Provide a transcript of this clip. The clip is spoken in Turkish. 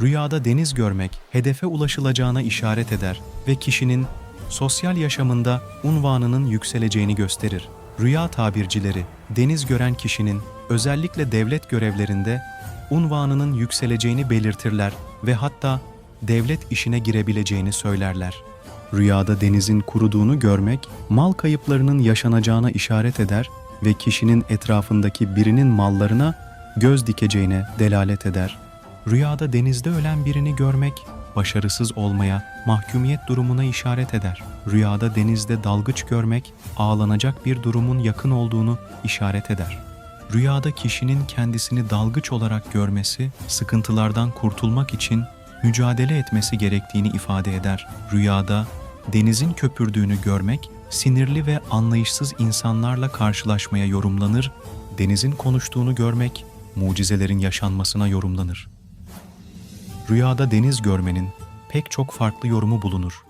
Rüyada deniz görmek hedefe ulaşılacağına işaret eder ve kişinin sosyal yaşamında unvanının yükseleceğini gösterir. Rüya tabircileri deniz gören kişinin özellikle devlet görevlerinde unvanının yükseleceğini belirtirler ve hatta devlet işine girebileceğini söylerler. Rüyada denizin kuruduğunu görmek mal kayıplarının yaşanacağına işaret eder ve kişinin etrafındaki birinin mallarına göz dikeceğine delalet eder. Rüyada denizde ölen birini görmek başarısız olmaya, mahkumiyet durumuna işaret eder. Rüyada denizde dalgıç görmek ağlanacak bir durumun yakın olduğunu işaret eder. Rüyada kişinin kendisini dalgıç olarak görmesi, sıkıntılardan kurtulmak için mücadele etmesi gerektiğini ifade eder. Rüyada denizin köpürdüğünü görmek, sinirli ve anlayışsız insanlarla karşılaşmaya yorumlanır, denizin konuştuğunu görmek, mucizelerin yaşanmasına yorumlanır. Rüyada deniz görmenin pek çok farklı yorumu bulunur.